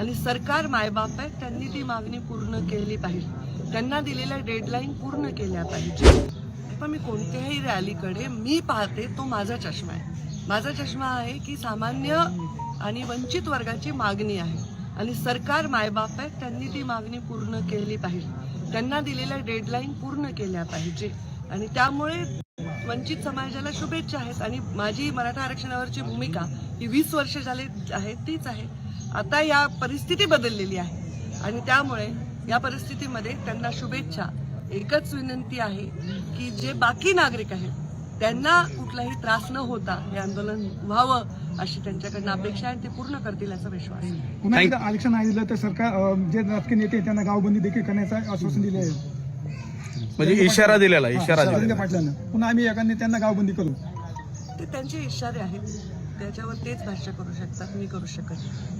आणि सरकार मायबाप आहे त्यांनी ती मागणी पूर्ण केली पाहिजे. त्यांना दिलेल्या डेडलाईन पूर्ण केल्या पाहिजे. पण मी कोणत्याही रॅलीकडे मी पाहते तो माझा चष्मा आहे. माझा चष्मा आहे की सामान्य आणि वंचित वर्गाची मागणी आहे. आणि सरकार मायबाप आहे त्यांनी ती मागणी पूर्ण केली पाहिजे. त्यांना दिलेल्या डेडलाईन पूर्ण केल्या पाहिजे. आणि त्यामुळे वंचित समाजाला शुभेच्छा आहेत. आणि माझी मराठा आरक्षणावरची भूमिका ही वीस वर्ष झाले आहे तीच आहे. आता या परिस्थिती बदललेली आहे. आणि त्यामुळे या परिस्थितीमध्ये त्यांना शुभेच्छा. एकच विनंती आहे की जे बाकी नागरिक आहेत त्यांना कुठलाही त्रास न होता हे आंदोलन व्हावं अशी त्यांच्याकडनं अपेक्षा आहे आणि ते पूर्ण करतील असा विश्वास आहे. पुन्हा एकदा आरक्षण नाही दिलं तर सरकार जे राजकीय नेते आहेत, त्यांना गावबंदी देखील करण्याचं आश्वासन दिले आहे. म्हणजे इशारा दिलेला इशारा दिलेला पाटलांना. पुन्हा आम्ही एका नेत्यांना गावबंदी करू. ते त्यांचे इशारे आहेत. त्याच्यावर तेच भाष्य करू शकतात मी करू शकत नाही.